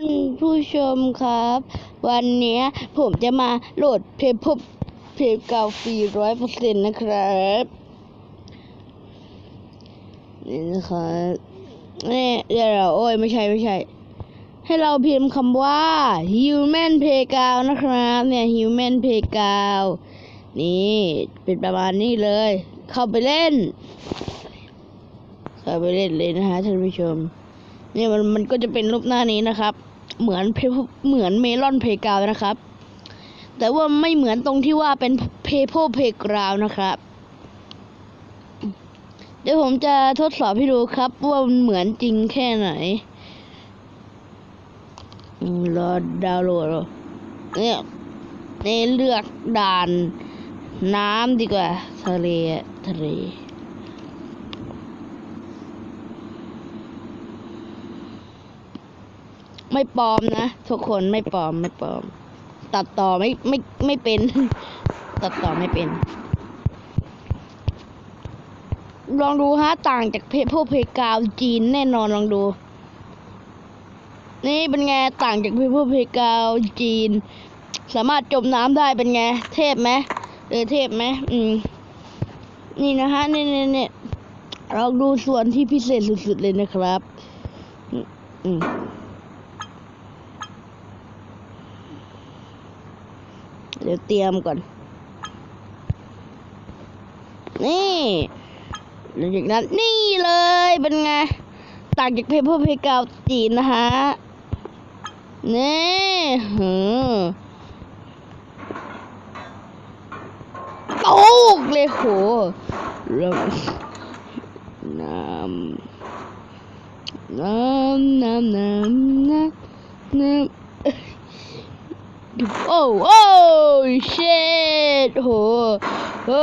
านผู้ชมครับ วันนี้ผมจะมาโหลดเพจพบเพจเก่าฟรีร้อยเปอร์เซ็นต์นะครับนี่นะครับนี่เดี๋ยวเราโอ้ยไม่ใช่ไม่ใช่ ให้เราพิมพ์คำว่า human playground นะครับ เนี่ย human playground นี่เป็นประมาณนี้เลย เข้าไปเล่น เข้าไปเล่นเลยนะฮะท่านผู้ชมนี่มันมันก็จะเป็นรูปหน้านี้นะครับ เหมือนเพเหมือนเมลอนเพกาวนะครับ แต่ว่าไม่เหมือนตรงที่ว่าเป็นเพโพเพกราวนะครับ เดี๋ยวผมจะทดสอบให้ดูครับว่ามันเหมือนจริงแค่ไหนรอดาวน์โหลดเนี่ยนี่เลือกด่านน้ำดีกว่า ทะเล ทะเล ไม่ปลอมนะทุกคนไม่ปลอมไม่ปลอม ตัดต่อไม่ไม่ไม่เป็น ตัดต่อไม่เป็น ลองดูฮะต่างจากเพพวกเพกาวจีนแน่นอนลองดู นี่เป็นไงต่างจากเพพวกเพกาวจีน สามารถจมน้ำได้เป็นไงเทพไหมเออเทพไหมอืมนี่นะฮะเนี่นี่นี่ยเราดูส่วนที่พิเศษสุดๆเลยนะครับ อืมอืม เดี๋ยวเตรียมก่อน นี่หลังจากนั้นนี่เลยเป็นไงต่างจากเพเปอร์เพกาวจีนนะฮะนี่หือตกเลยโหเริ่มน้น้ำน้ำน้ำน้ำน้ำ โอ้โอ้เชดโหโอ้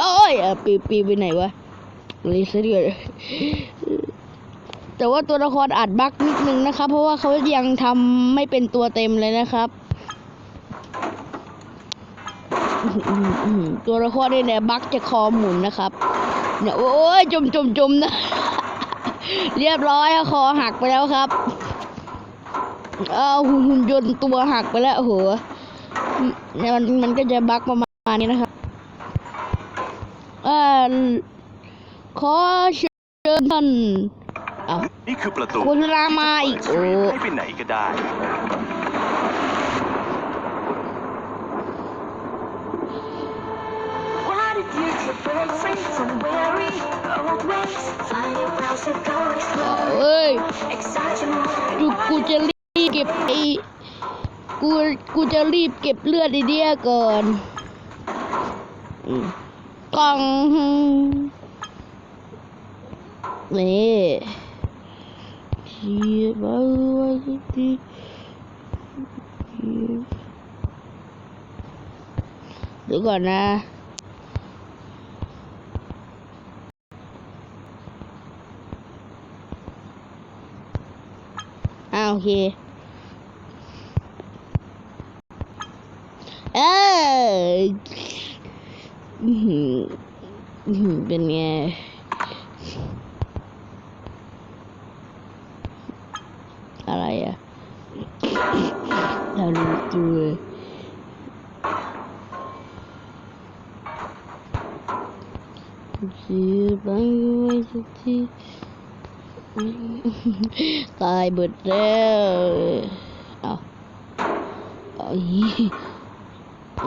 โอ้ยอะปีปีไปไหนวะรีเซ็ตเลยแต่ว่าตัวละครอาจบั๊กนิดนึงนะครับ เพราะว่าเขายังทำไม่เป็นตัวเต็มเลยนะครับ ตัวละครเนี่ยเนี่ยบั๊กจะคอหมุนนะครับเนี่ยโอ้ยจมจมจมนะ เรียบร้อยคอหักไปแล้วครับ เอาหุ่นหุ่นยนต์ตัวหักไปแล้วโอ้โหเนี่ยมันมันก็จะบักประมาณนี้นะครับเอ่อขอเชิญท่านเอานี่คือประตูโฆษณามาอีกที่จะเปิดโอ้ให้ไปไหนก็ได้ What if you could break free from weary old ways? Fly across the galaxy, เอ้ย excite your mind. กูกูจะรีบ เก็บไอ้กูกูจะรีบเก็บเลือดไอเดียก่อนอืมกล่องนี่เชียบเอาไว้ที่เดี๋ยวก่อนนะอ่าโอเค เอออื้อหืออื้อหือ เป็นไงอะไรอะเราดูตัวเสียไปไว้สักทีตายเบิดแล้วเอาเอาอี เ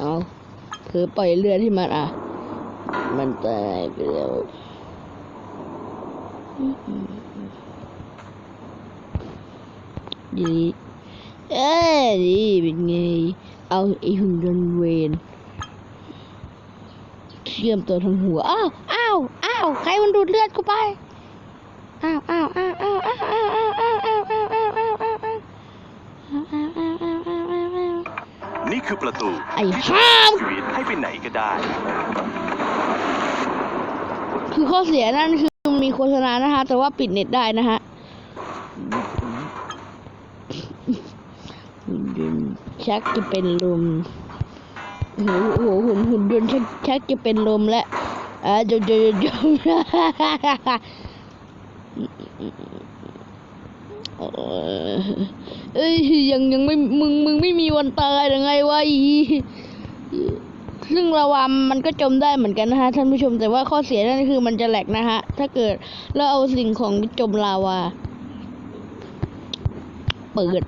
อาคือปล่อยเลือดที่มันอะ มันตายไปแล้วดีเอ้ดีเป็นไง เอาไอหุ่นยนต์เวนเชื่อมตัวทางหัว อ้าว อ้าว อ้าว ใครมันดูดเลือดกูไป อ้าว อ้าว อ้าว อ้าว อ้าวอ้าว นี่คือประตูไอ้ที่จะห้ามชีวิตให้ไปไหนก็ได้ คือข้อเสียนั่นคือมีโฆษณานะฮะแต่ว่าปิดเน็ตได้นะฮะหุ่นยนต์ชักจะเป็นลมโอ้โหโอ้โหหุ่นหุ่นยนต์ชักชักจะเป็นลมแล้วอ่าจมจมจมจมเอ่อ เอ้ยยังยังไม่มึงมึงไม่มีวันตายหรือไงวะอีซึ่งระวามมันก็จมได้เหมือนกันนะฮะท่านผู้ชมแต่ว่าข้อเสียนั่นคือมันจะแหลกนะฮะ ถ้าเกิดเราเอาสิ่งของจมลาวา เปิด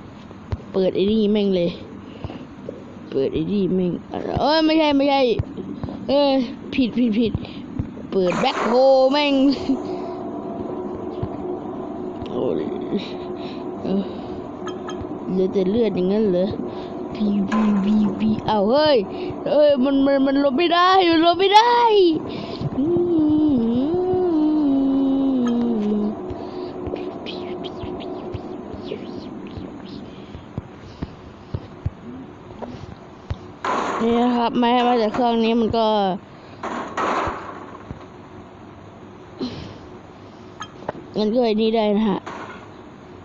เปิดไอ้นี่แม่งเลย เปิดไอ้นี่แม่งเอ้ยไม่ใช่ไม่ใช่ เอ้ยผิดผิดผิด เปิดแบ็คโฮแม่ง โอ้ยเออ เหลือแต่เลือดอย่างนั้นเหรอพีพีพีพีเอาเฮ้ยเอ้ยมันมันมันลบไม่ได้มันลบไม่ได้นี่นะครับไม่ไม่แต่เครื่องนี้มันก็งั้นก็ไอ้นี่ได้นะฮะ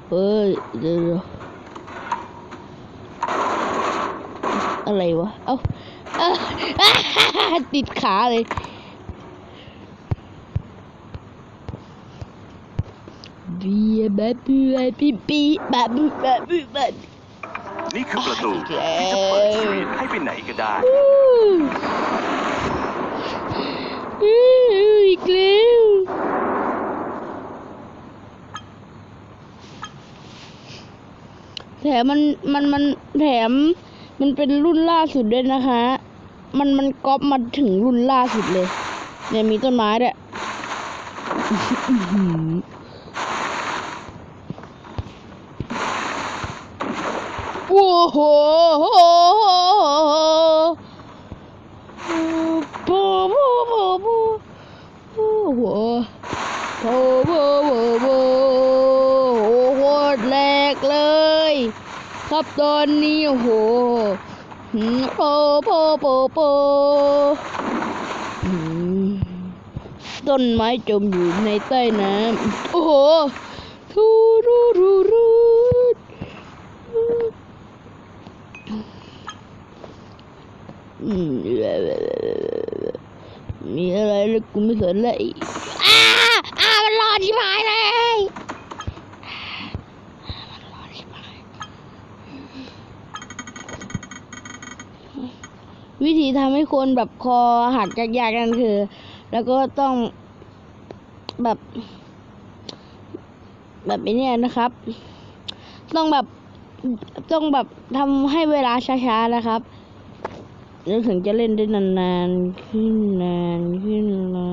เฮ้ยเดี๋ยวเดี๋ยว อะไรวะ เอ้าเอ้าติดขาเลย เบียแบบเบียปีปีแบบแบบแบบนี่คือประตูอีกแล้วที่จะเปิดชีวิตให้ไปไหนก็ได้อู้อีกแล้วแถมมันมันมันแถม มันเป็นรุ่นล่าสุดด้วยนะคะ มันมันก๊อปมาถึงรุ่นล่าสุดเลย เนี่ยมีต้นไม้ด้วยอื้อหือโอ้โหโบโบโบโบโอ้โหโบโบโบโบโอ้โหแหลกเลย ครับตอนนี้โอ้โหโปโปโปโปต้นไม้จมอยู่ในใต้น้ำโอ้โหทูรูรูรูมีอะไรแล้วกูไม่สนเลยอ้าอ้ามันรอดชิบหายเลย วิธีทำให้คนแบบคอหักยากๆนั่นคือ แล้วก็ต้องแบบ แบบไอ้นี้นะครับ ต้องแบบต้องแบบทำให้เวลาช้าๆนะครับแล้วถึงจะเล่นได้นานๆขึ้นนานขึ้นนะ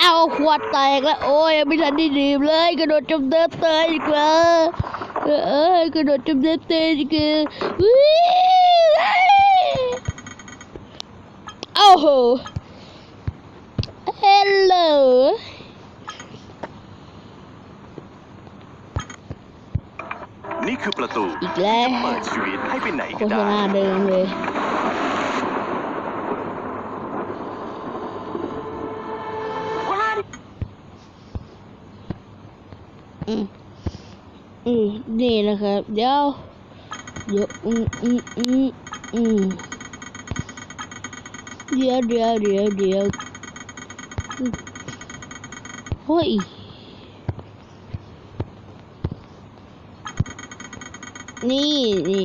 เอาขวดแตกแล้ว โอ้ยไม่ทันได้ดื่มเลย กระโดดจมเดินเตยดีกว่าเออ เออกระโดดจมเดินเตยดีกว่าวิ่งโอ้โหเฮลโหลนี่คือประตูอีกแล้วเปิดชีวิตให้ไปไหนโฆก็ษได้ณาเดิมเลยอืม อืมนี่นะครับ เดี๋ยว เดี๋ยวอืมอืมอืมอืมเดี๋ยวเดี๋ยวเดี๋ยวเดี๋ยวอืมเฮ้ยนี่นี่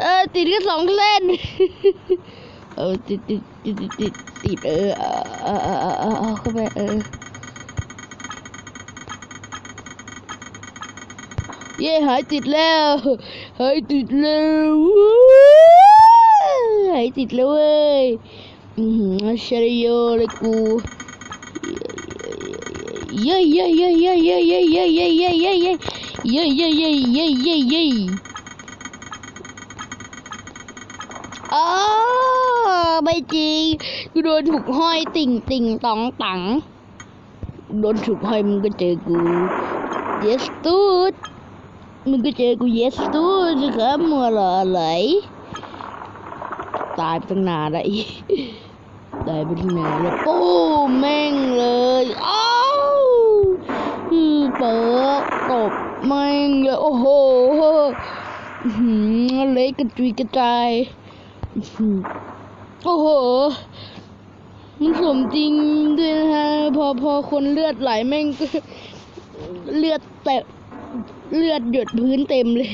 เออ ติดแค่สองเส้น เออ ติดติดติดติดติดเออเออเออเออเข้าไปเออ เย่หายติดแล้วหายติดแล้วหายติดแล้วเว้ยอือหือชริโยเลยกูเย้เย้เย้เย้เย้เย้เย้เย้เย้เย้เย้เย้เย้เย้ เย้เย้เย้อ้าไม่จริงกูโดนถูกห้อยติ่งติ่งตองตังโดนถูกห้อยมึงก็เจอกู yes ตูดมึงก็เจอกู yes ตูดครับมัวเหรออะไรตายไปตั้งนานแล้วอีตายไปตั้งนานแล้วปูแม่งเลยอ้าวอือเปิดตบแม่งเลยโอ้โหอื้อหือเละกระจุยกระจายอื้อหือ โอ้โห มันสมจริงด้วยนะฮะ พอพอคนเลือดไหลแม่งก็เลือดแตะเลือดหยดพื้นเต็มเลย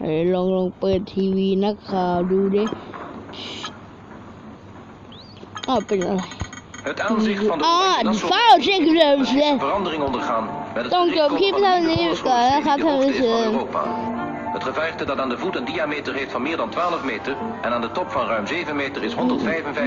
เอ้ยลองลองเปิดทีวีนักข่าวดูดิอ้าวเป็นอะไร Het aanzicht van de ah, de verandering ondergaan met het Dan gaat Europa. Het geveigte dat aan de voet een diameter heeft van meer dan 12 meter en aan de top van ruim 7 meter is 155